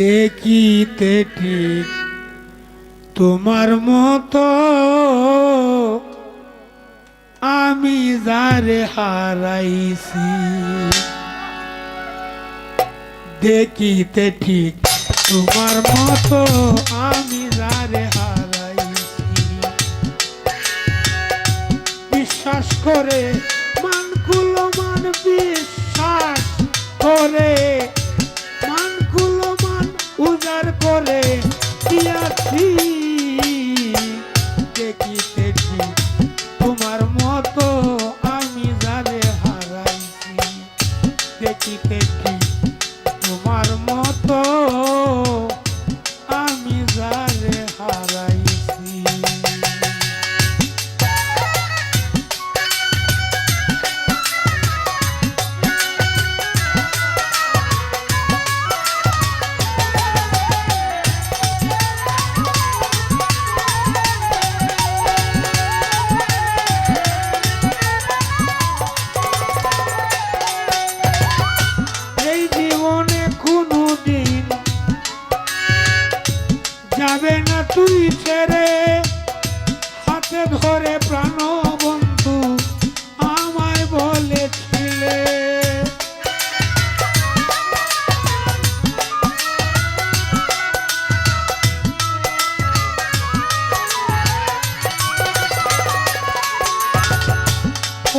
দেখিতে ঠিক তোমার মতো আমি যারে হারাইছি। দেখিতে ঠিক তোমার মতো আমি যারে হারাইছি। বিশ্বাস করে মানগুলো মান বিশ্বাস করে উজাড় করে দিয়াছি দেখিতে তোমার মতো আমি যারে হারাইছি। দেখিতে ঠিক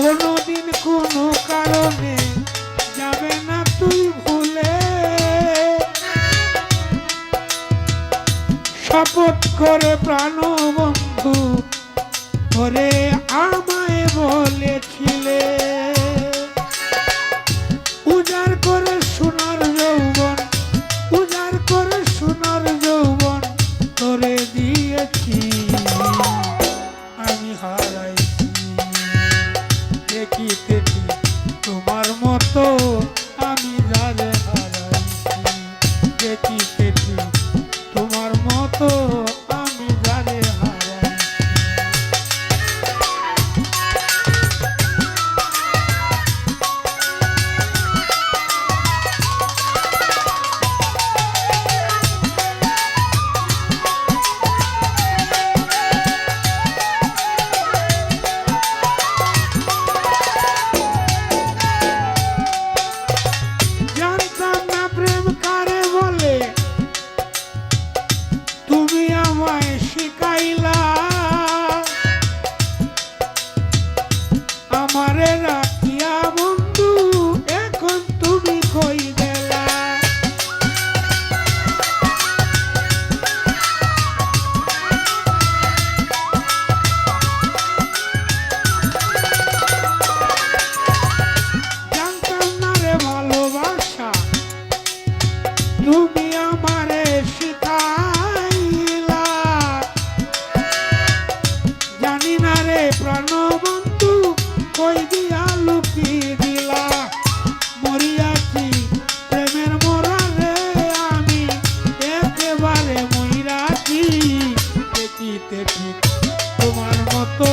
কোনোদিন কোনো কারণে যাবে না তুই ভুলে। শপথ করে প্রাণ বন্ধু করে আমায় বলেছিলে। উজাড় করে সোনার যৌবন, উজাড় করে সোনার যৌবন করে দিয়েছি। আমি হারাইছি তোমার ঠিক তোমার মতো